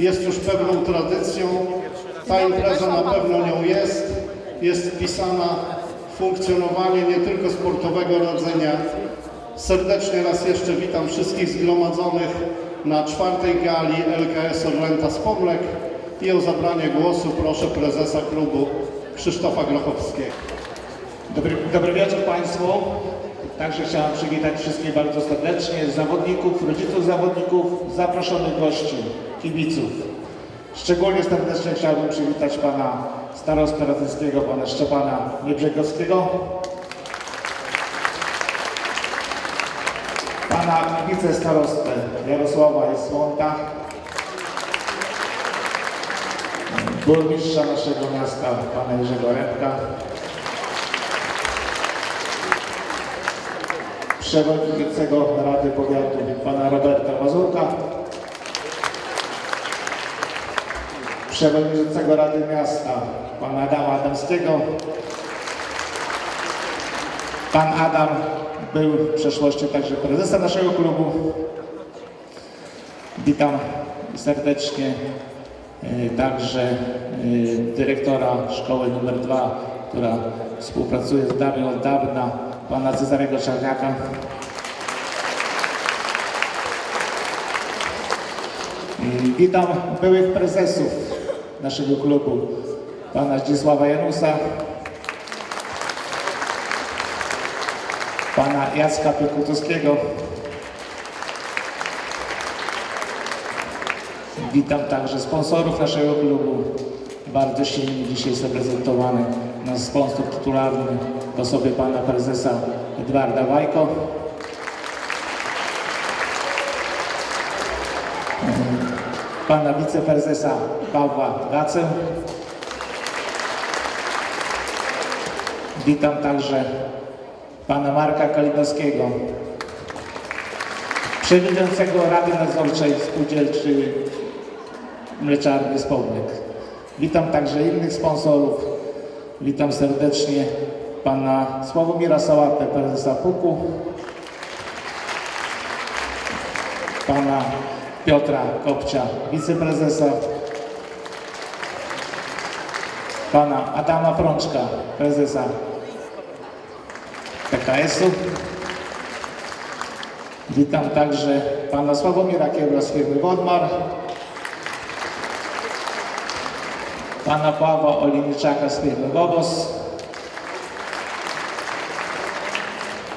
jest już pewną tradycją. Ta impreza na pewno nią jest. Jest wpisana w funkcjonowanie nie tylko sportowego radzenia. Serdecznie raz jeszcze witam wszystkich zgromadzonych na czwartej gali LKS Orlęta Spomlek i o zabranie głosu proszę prezesa klubu Krzysztofa Grochowskiego. Dobry, dobry wieczór Państwu. Także chciałem przywitać wszystkich bardzo serdecznie, zawodników, rodziców zawodników, zaproszonych gości, kibiców. Szczególnie serdecznie chciałbym przywitać Pana starostę ratyńskiego, Pana Szczepana Niebrzegowskiego, Pana wicestarostę Jarosława Jesłonta, burmistrza naszego miasta, Pana Jerzego Repka, przewodniczącego Rady Powiatu pana Roberta Mazurka, przewodniczącego Rady Miasta pana Adama Adamskiego. Pan Adam był w przeszłości także prezesem naszego klubu. Witam serdecznie y, także y, dyrektora szkoły numer 2, która współpracuje z nami od dawna, pana Cezarego Czarniaka. I Witam byłych prezesów naszego klubu, pana Zdzisława Janusa, pana Jacka Piekutowskiego. Witam także sponsorów naszego klubu. Bardzo silnie dzisiaj zaprezentowany nasz sponsor tytularny w osobie pana prezesa Edwarda Wajko. Pana wiceprezesa Pawła Gacę. Witam także pana Marka Kalinowskiego, przewodniczącego Rady Nadzorczej Spółdzielczej Mleczarni Spodnek. Witam także innych sponsorów. Witam serdecznie pana Sławomira Sałatę, prezesa PUK-u, pana Piotra Kopcia, wiceprezesa, pana Adama Frączka, prezesa PKS-u. Witam także pana Sławomira Kiebra z firmy Wodmar, pana Pawła Oliniczaka z firmy Wobos.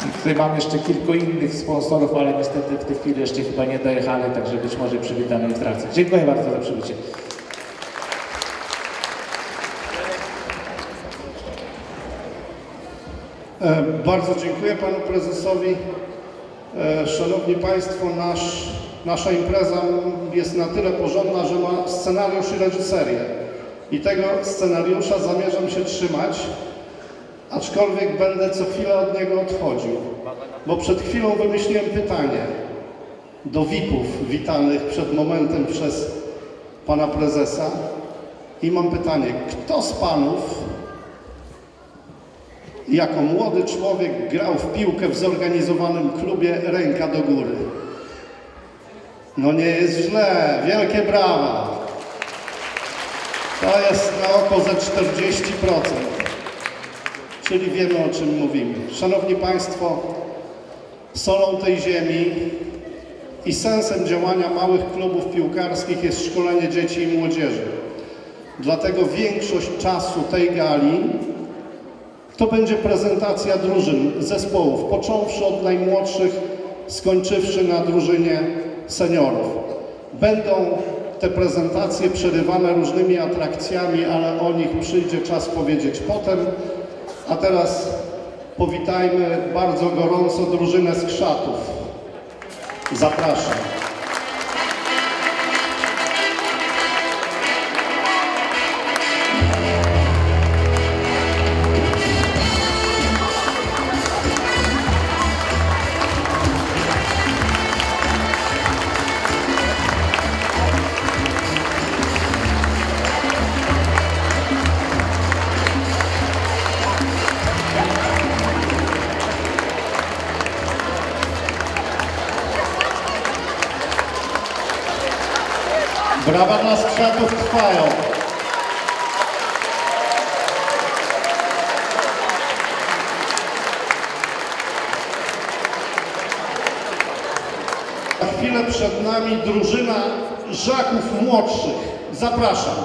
I tutaj mam jeszcze kilku innych sponsorów, ale niestety w tej chwili jeszcze chyba nie dojechali, także być może przywitamy ich w trakcie. Dziękuję bardzo za przybycie. E, Bardzo dziękuję panu prezesowi. E, Szanowni Państwo, nasz, nasza impreza jest na tyle porządna, że ma scenariusz i reżyserię. I tego scenariusza zamierzam się trzymać, aczkolwiek będę co chwilę od niego odchodził. Bo przed chwilą wymyśliłem pytanie do VIP-ów witanych przed momentem przez pana prezesa. I mam pytanie, kto z panów jako młody człowiek grał w piłkę w zorganizowanym klubie Ręka do góry. No nie jest źle, wielkie brawa. To jest na oko ze 40%. Czyli wiemy o czym mówimy. Szanowni Państwo, solą tej ziemi i sensem działania małych klubów piłkarskich jest szkolenie dzieci i młodzieży. Dlatego większość czasu tej gali to będzie prezentacja drużyn, zespołów, począwszy od najmłodszych, skończywszy na drużynie seniorów. Będą te prezentacje przerywane różnymi atrakcjami, ale o nich przyjdzie czas powiedzieć potem. A teraz powitajmy bardzo gorąco drużynę z Krzatów. Zapraszam. Brawa dla skrzatów trwają. Na chwilę przed nami drużyna Żaków Młodszych. Zapraszam.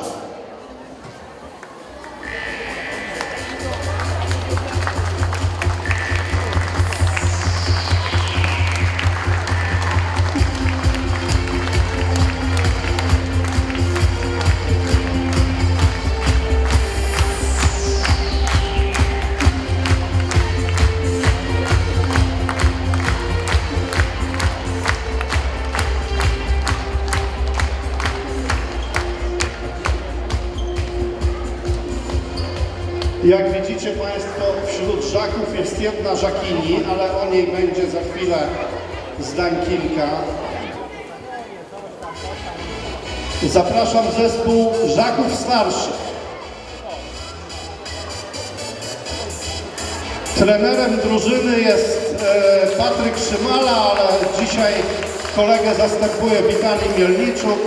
Jak widzicie Państwo, wśród żaków jest jedna żakini, ale o niej będzie za chwilę zdań kilka. Zapraszam zespół żaków starszych. Trenerem drużyny jest e, Patryk Szymala, ale dzisiaj kolegę zastępuje Witali Mielniczuk.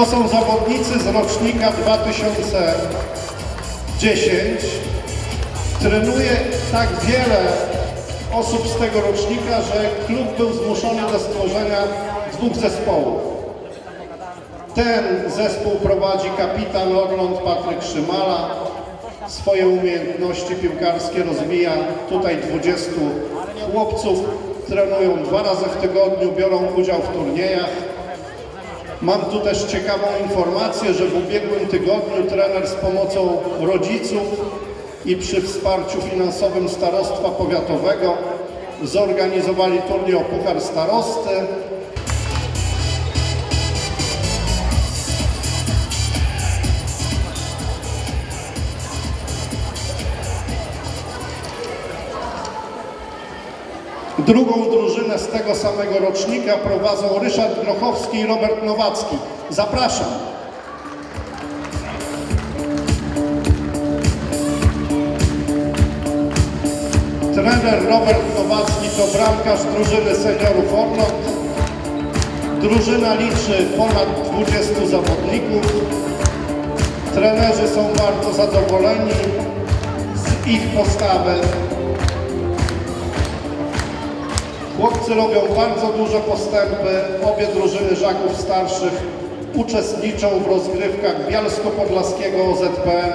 To są zawodnicy z rocznika 2010. Trenuje tak wiele osób z tego rocznika, że klub był zmuszony do stworzenia dwóch zespołów. Ten zespół prowadzi kapitan Orląt Patryk Szymala. Swoje umiejętności piłkarskie rozwija tutaj 20 chłopców. Trenują dwa razy w tygodniu, biorą udział w turniejach. Mam tu też ciekawą informację, że w ubiegłym tygodniu trener z pomocą rodziców i przy wsparciu finansowym Starostwa Powiatowego zorganizowali turniej o Puchar Starosty. Drugą drużynę z tego samego rocznika prowadzą Ryszard Grochowski i Robert Nowacki. Zapraszam. Trener Robert Nowacki to bramkarz drużyny seniorów Orląt. Drużyna liczy ponad 20 zawodników. Trenerzy są bardzo zadowoleni z ich postawy. Chłopcy robią bardzo duże postępy. Obie drużyny Żaków Starszych uczestniczą w rozgrywkach Bialsko-Podlaskiego OZPN,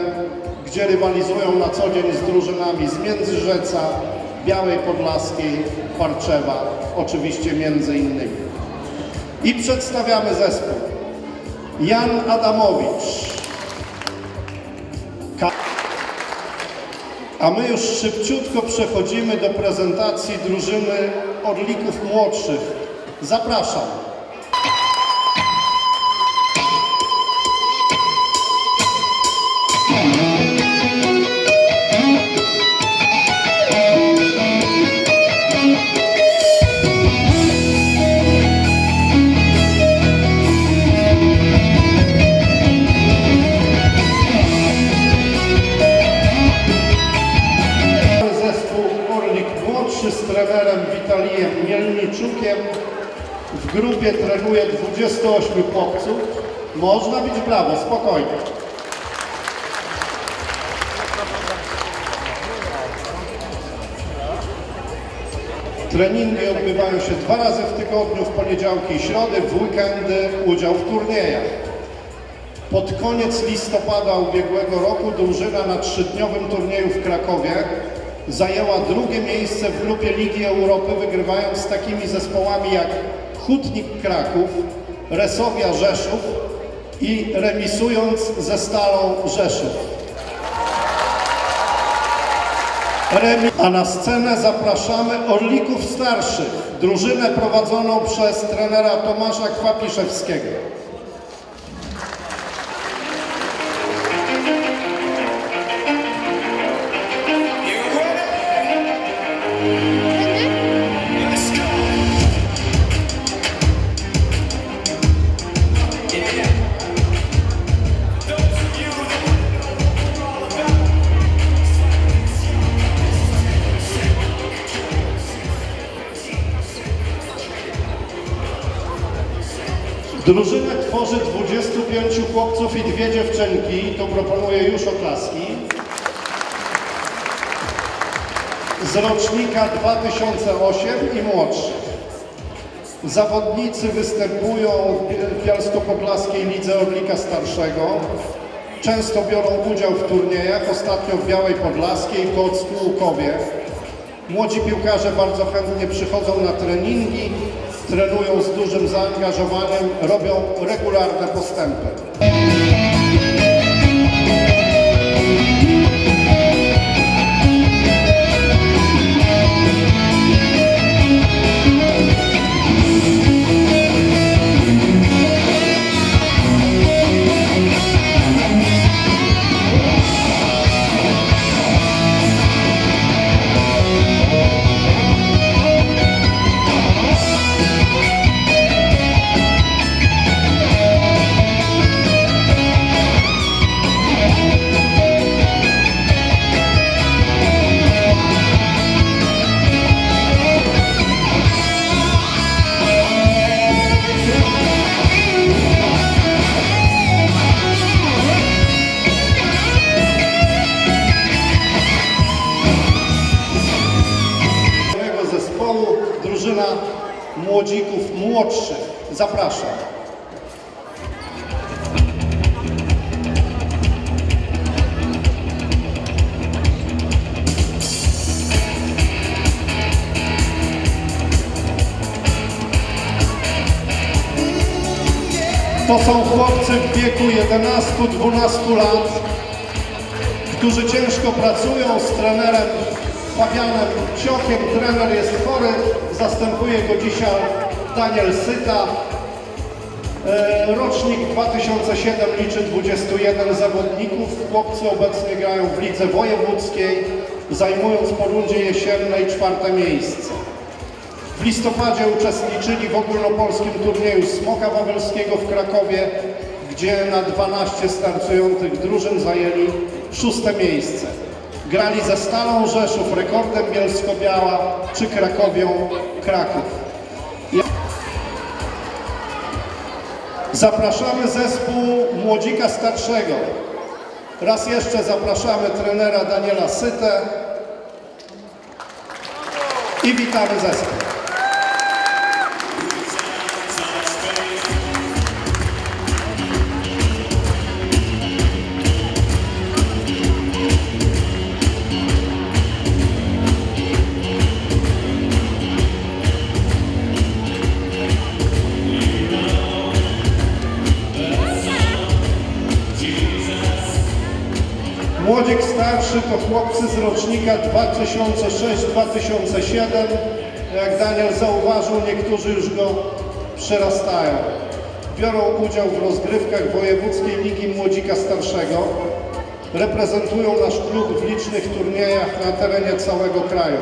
gdzie rywalizują na co dzień z drużynami z Międzyrzeca, Białej Podlaskiej, Parczewa, oczywiście między innymi. I przedstawiamy zespół. Jan Adamowicz. A my już szybciutko przechodzimy do prezentacji drużyny Orlików Młodszych. Zapraszam. Trenuje 28 chłopców. Można być brawo, spokojnie. Treningi odbywają się dwa razy w tygodniu, w poniedziałki i środy, w weekendy udział w turniejach. Pod koniec listopada ubiegłego roku drużyna na trzydniowym turnieju w Krakowie zajęła drugie miejsce w grupie Ligi Europy, wygrywając z takimi zespołami jak Hutnik Kraków, Resowia Rzeszów i remisując ze Stalą Rzeszów. A na scenę zapraszamy Orlików Starszych, drużynę prowadzoną przez trenera Tomasza Kwapiszewskiego. Z rocznika 2008 i młodszych. Zawodnicy występują w Bielsko-Podlaskiej Lidze Orlika Starszego. Często biorą udział w turniejach, ostatnio w Białej Podlaskiej, Kocku, Łukowie. Młodzi piłkarze bardzo chętnie przychodzą na treningi, trenują z dużym zaangażowaniem, robią regularne postępy. 11-12 lat, którzy ciężko pracują z trenerem Fabianem Ciokiem. Trener jest chory, zastępuje go dzisiaj Daniel Syta. E, Rocznik 2007 liczy 21 zawodników. Chłopcy obecnie grają w lidze wojewódzkiej, zajmując po rundzie jesiennej czwarte miejsce. W listopadzie uczestniczyli w ogólnopolskim turnieju Smoka Wawelskiego w Krakowie, gdzie na 12 startujących drużyn zajęli szóste miejsce. Grali ze Stalą Rzeszów, rekordem Bielsko-Biała czy Krakowią Kraków. Zapraszamy zespół Młodzika Starszego. Raz jeszcze zapraszamy trenera Daniela Sytę i witamy zespół. Starszy to chłopcy z rocznika 2006-2007. Jak Daniel zauważył, niektórzy już go przerastają. Biorą udział w rozgrywkach Wojewódzkiej Ligi Młodzika Starszego. Reprezentują nasz klub w licznych turniejach na terenie całego kraju.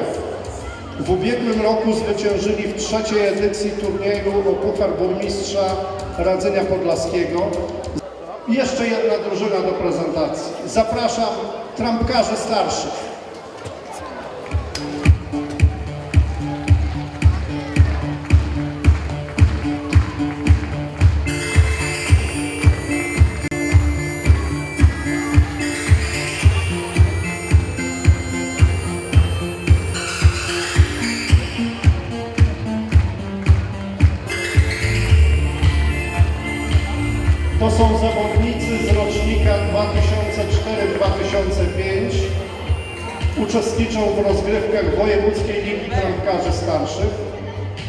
W ubiegłym roku zwyciężyli w trzeciej edycji turnieju o Puchar Burmistrza Radzenia Podlaskiego. Jeszcze jedna drużyna do prezentacji. Zapraszam trampkarzy starszych. To 2004-2005. Uczestniczą w rozgrywkach Wojewódzkiej Ligi Trampkarzy Starszych.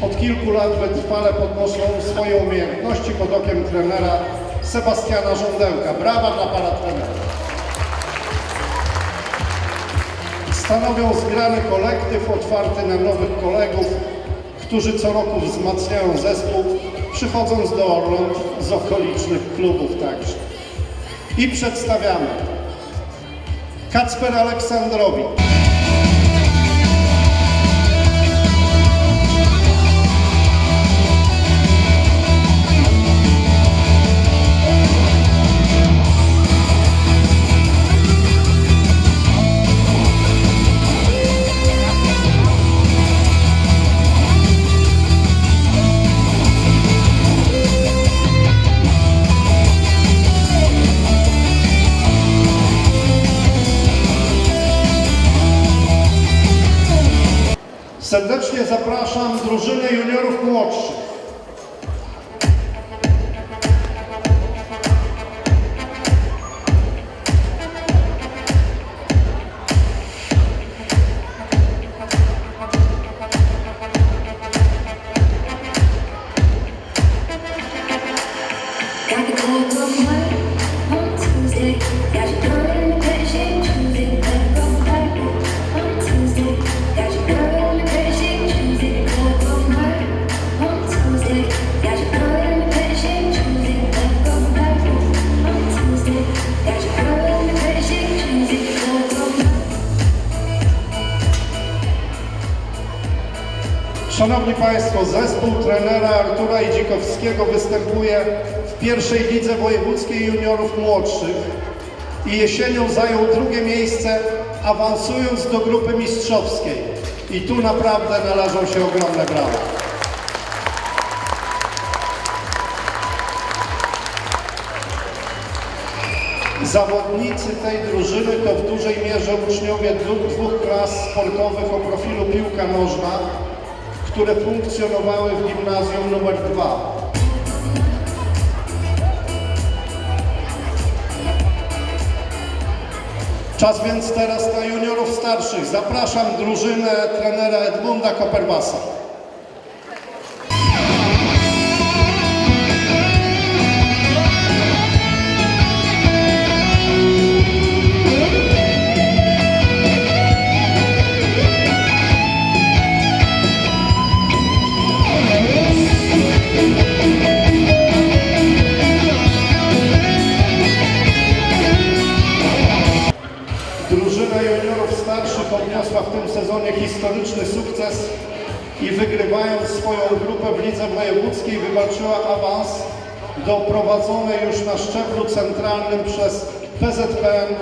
Od kilku lat wytrwale podnoszą swoje umiejętności pod okiem trenera Sebastiana Żądełka. Brawa dla pana trenera. Stanowią zgrany kolektyw otwarty na nowych kolegów, którzy co roku wzmacniają zespół, przychodząc do Orląt z okolicznych klubów także. I przedstawiamy Kacper Aleksandrowicz. Szanowni Państwo, zespół trenera Artura Idzikowskiego występuje w pierwszej lidze wojewódzkiej juniorów młodszych i jesienią zajął drugie miejsce, awansując do grupy mistrzowskiej. I tu naprawdę należą się ogromne brawa. Zawodnicy tej drużyny to w dużej mierze uczniowie dwóch, klas sportowych o profilu piłka nożna, które funkcjonowały w gimnazjum numer 2. Czas więc teraz na juniorów starszych. Zapraszam drużynę trenera Edmunda Koperbasa. Do prowadzonej już na szczeblu centralnym przez PZPN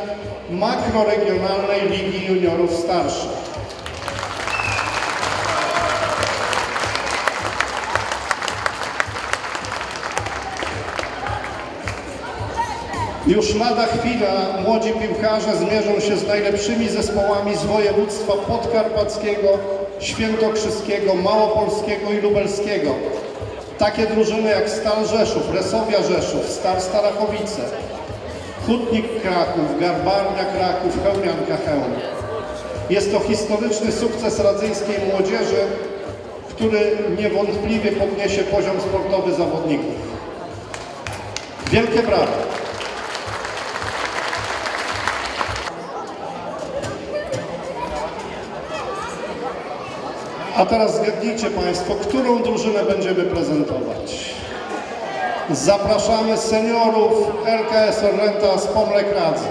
makroregionalnej Ligi Juniorów Starszych. Już lada chwila młodzi piłkarze zmierzą się z najlepszymi zespołami z województwa podkarpackiego, świętokrzyskiego, małopolskiego i lubelskiego. Takie drużyny jak Stal Rzeszów, Resowia Rzeszów, Stal Starachowice, Hutnik Kraków, Garbarnia Kraków, Chełmianka Chełm. Jest to historyczny sukces radzyńskiej młodzieży, który niewątpliwie podniesie poziom sportowy zawodników. Wielkie brawa! A teraz zgadnijcie Państwo, którą drużynę będziemy prezentować. Zapraszamy seniorów LKS Orlęta z Pomlek Radzy.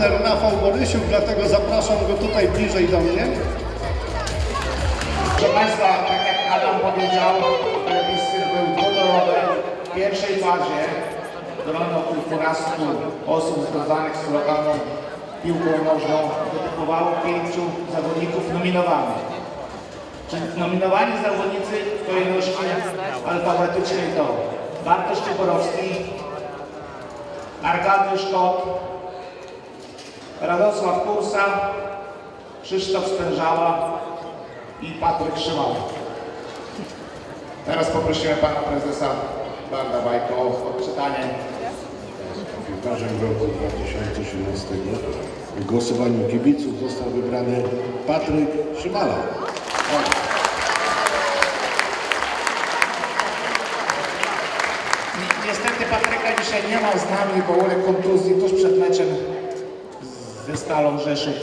Trener Rafał Borysiuk, dlatego zapraszam go tutaj bliżej do mnie. Proszę Państwa, tak jak Adam powiedział, plebiscyt był dwutorowy. W pierwszej fazie grono kilkunastu osób związanych z lokalną piłką nożną wytypowało pięciu zawodników nominowanych. Nominowani zawodnicy w kolejności alfabetycznej to Bartosz Czeporowski, Arkadiusz Kot, Radosław Kursa, Krzysztof Stężała i Patryk Szymon. Teraz poprosimy pana prezesa Barda Bajko o odczytanie. Piłkarzem roku 2018 w głosowaniu kibiców został wybrany Patryk Szymala. Ni- Niestety Patryka dzisiaj nie ma z nami, bo uległ kontuzji tuż przed meczem ze Stalą Rzeszów.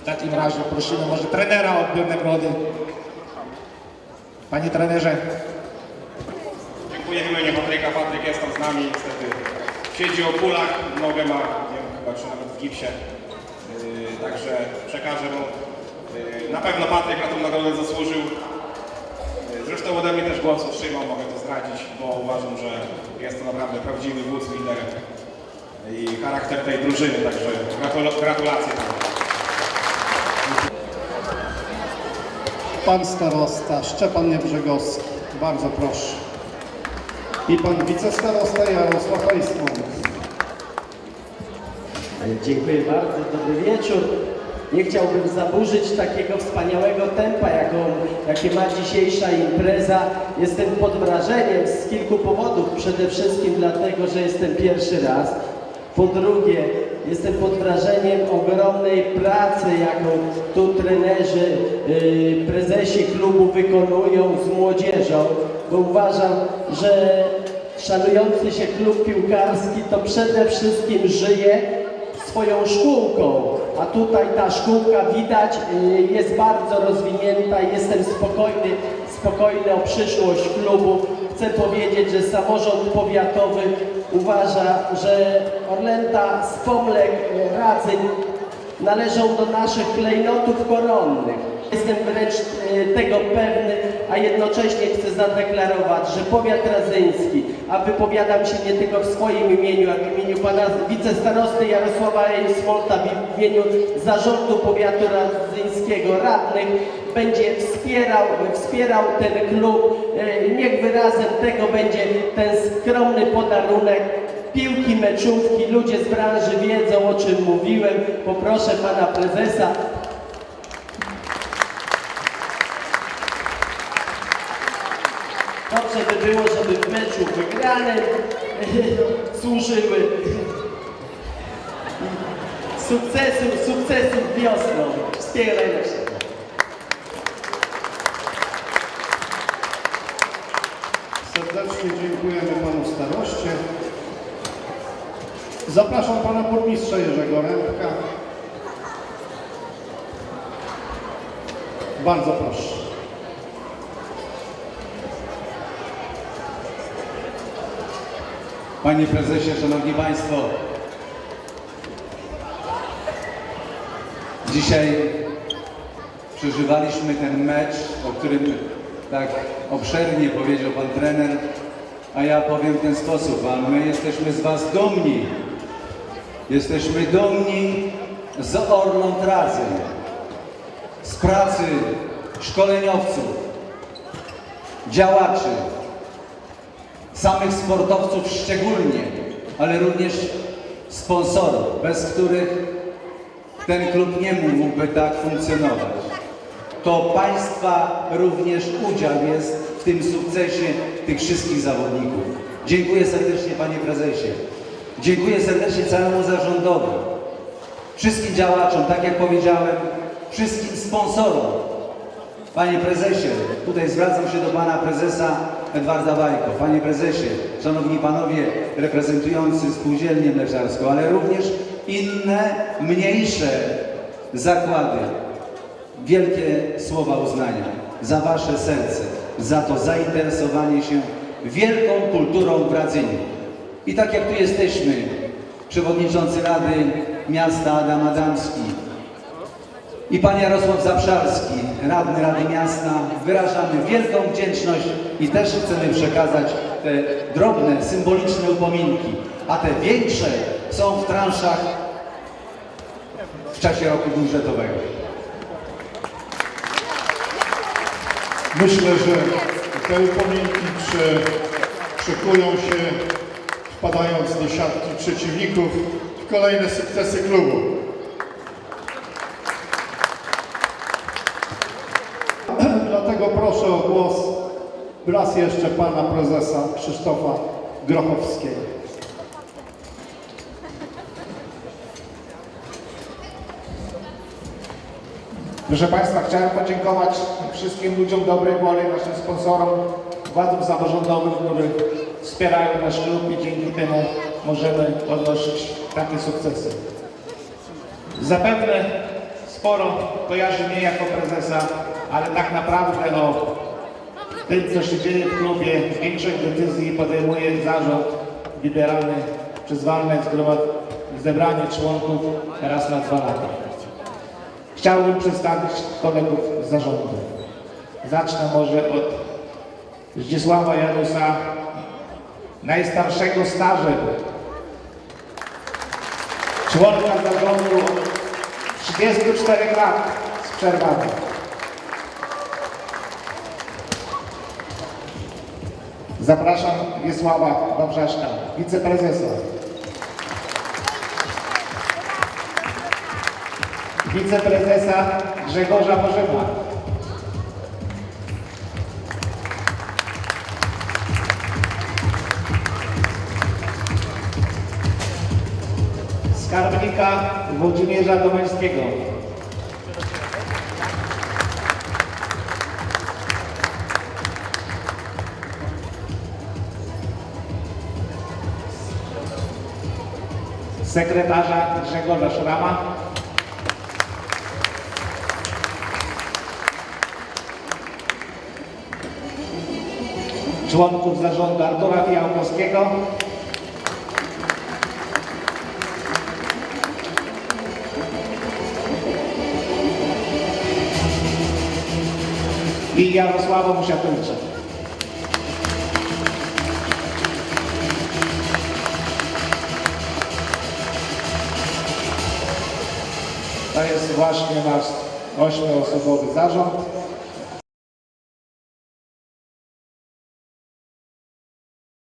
W takim razie prosimy może trenera o odbiór nagrody. Panie trenerze, Dziękuję w imieniu Patryka. Patryk jest tam z nami, niestety siedzi o kulach, nogę ma, nie wiem, chyba czy nawet w gipsie. Yy, także przekażę mu. Yy, na pewno Patryk na tą nagrodę zasłużył. Yy, zresztą ode mnie też głos otrzymał, mogę to zdradzić, bo uważam, że jest to naprawdę prawdziwy wódz, lider i charakter tej drużyny, także gratul- gratulacje. Pan starosta Szczepan Niebrzegowski. Bardzo proszę. I pan wicestarosta Jarosław Eistman. Dziękuję bardzo, dobry wieczór. Nie chciałbym zaburzyć takiego wspaniałego tempa, jaką, jakie ma dzisiejsza impreza. Jestem pod wrażeniem z kilku powodów. Przede wszystkim dlatego, że jestem pierwszy raz. Po drugie, jestem pod wrażeniem ogromnej pracy, jaką tu trenerzy, yy, prezesi klubu wykonują z młodzieżą, bo uważam, że szanujący się klub piłkarski to przede wszystkim żyje swoją szkółką, a tutaj ta szkółka widać y, jest bardzo rozwinięta. Jestem spokojny, spokojny o przyszłość klubu. Chcę powiedzieć, że samorząd powiatowy uważa, że Orlęta, Spomlek, Radzyń należą do naszych klejnotów koronnych. Jestem wręcz e, tego pewny, a jednocześnie chcę zadeklarować, że powiat radzyński, a wypowiadam się nie tylko w swoim imieniu, ale w imieniu pana wicestarosty Jarosława Smolta, w imieniu zarządu powiatu radzyńskiego, radnych, będzie wspierał, wspierał ten klub. E, Niech wyrazem tego będzie ten skromny podarunek piłki, meczówki, ludzie z branży wiedzą o czym mówiłem. Poproszę pana prezesa. Dobrze by było, żeby w meczu wygranym służyły sukcesu, sukcesu wiosną. Wszystkiego najlepszego. Serdecznie dziękujemy panu staroście. Zapraszam pana burmistrza Jerzego Rębka. Bardzo proszę. Panie Prezesie, Szanowni Państwo, dzisiaj przeżywaliśmy ten mecz, o którym tak obszernie powiedział Pan trener, a ja powiem w ten sposób, a my jesteśmy z Was dumni. Jesteśmy dumni z Orlą Trazy, z pracy szkoleniowców, działaczy, samych sportowców szczególnie, ale również sponsorów, bez których ten klub nie mógłby tak funkcjonować. To Państwa również udział jest w tym sukcesie tych wszystkich zawodników. Dziękuję serdecznie Panie Prezesie. Dziękuję serdecznie całemu zarządowi, wszystkim działaczom, tak jak powiedziałem, wszystkim sponsorom, Panie prezesie, tutaj zwracam się do pana prezesa Edwarda Bajko. Panie prezesie, szanowni panowie reprezentujący spółdzielnię mleczarską, ale również inne, mniejsze zakłady. Wielkie słowa uznania za wasze serce, za to zainteresowanie się wielką kulturą w Radzyniu. I tak jak tu jesteśmy, przewodniczący Rady Miasta Adam Adamski i Pan Jarosław Zaprzalski, Radny Rady Miasta. Wyrażamy wielką wdzięczność i też chcemy przekazać te drobne, symboliczne upominki, a te większe są w transzach w czasie roku budżetowego. Myślę, że te upominki przekują się, wpadając do siatki przeciwników, w kolejne sukcesy klubu. Raz jeszcze pana prezesa Krzysztofa Grochowskiego. Proszę Państwa, chciałem podziękować wszystkim ludziom dobrej woli, naszym sponsorom, władzom samorządowym, którzy wspierają nasz klub i dzięki temu możemy odnosić takie sukcesy. Zapewne sporo kojarzy mnie jako prezesa, ale tak naprawdę o tym, co się dzieje w klubie, większość decyzji podejmuje zarząd wybierany przez walne zebranie członków raz na dwa lata. Chciałbym przedstawić kolegów z zarządu. Zacznę może od Zdzisława Janusa, najstarszego stażem. Członka zarządu od 34 lat z przerwami. Zapraszam Wiesława Wawrzeszka, wiceprezesa. wiceprezesa Grzegorza Porzyma. Skarbnika Włodzimierza Domańskiego. Sekretarza Grzegorza Szrama. członków zarządu Artura Fiałkowskiego, i Jarosława Musiatowicza. Właśnie nasz ośmioosobowy zarząd.